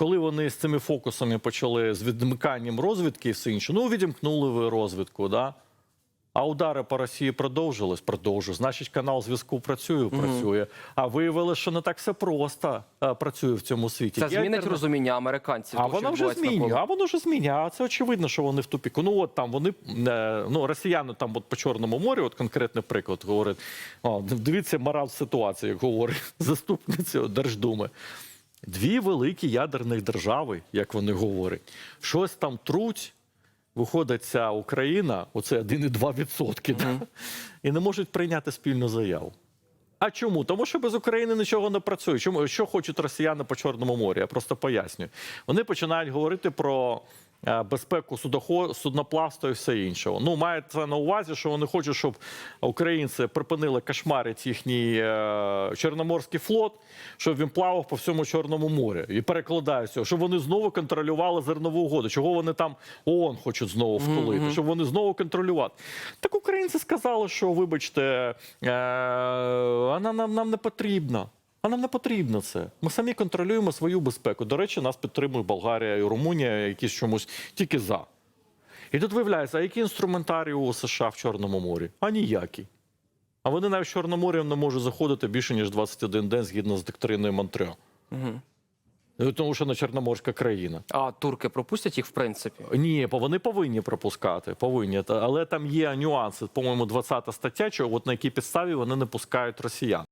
коли вони з цими фокусами почали з відмиканням розвідки і все інше, ну відімкнули ви розвідку, да? А удари по Росії продовжились, продовжують. Значить, канал зв'язку працює, працює. А виявили, що не так все просто е, працює в цьому світі. Це змінить інтернет- розуміння американців. а вона вже змінює, а воно вже змінює. А це очевидно, що вони в тупіку. Ну от там вони е, ну росіяни там от по Чорному морю, от конкретний приклад говорить. О, дивіться морал ситуації, як говорить заступниця Держдуми. Дві великі ядерних держави, як вони говорять, щось там труть. Виходить ця Україна, оце 1,2%, да, і не можуть прийняти спільну заяву. А чому? Тому що без України нічого не працює. Чому що хочуть росіяни по Чорному морі? Я просто пояснюю. Вони починають говорити про безпеку судохо, судноплавства і все іншого. Ну, мається на увазі, що вони хочуть, щоб українці припинили кошмарити їхній е, Чорноморський флот, щоб він плавав по всьому Чорному морі. І перекладаються, щоб вони знову контролювали зернову угоду. Чого вони там ООН хочуть знову втулити, щоб вони знову контролювати. Так українці сказали, що вибачте, е, вона нам, нам не потрібна. А нам не потрібно це. Ми самі контролюємо свою безпеку. До речі, нас підтримує Болгарія і Румунія, якісь чомусь тільки за. І тут виявляється, а який інструментарій у США в Чорному морі? А ніякий. А вони навіть в Чорному морі не можуть заходити більше, ніж 21 день згідно з доктриною Монтрео. Ну, Тому що не Чорноморська країна. А турки пропустять їх в принципі. Ні, бо вони повинні пропускати, повинні. Але там є нюанси. По-моєму, 20 стаття, що от на якій підставі вони не пускають росіян.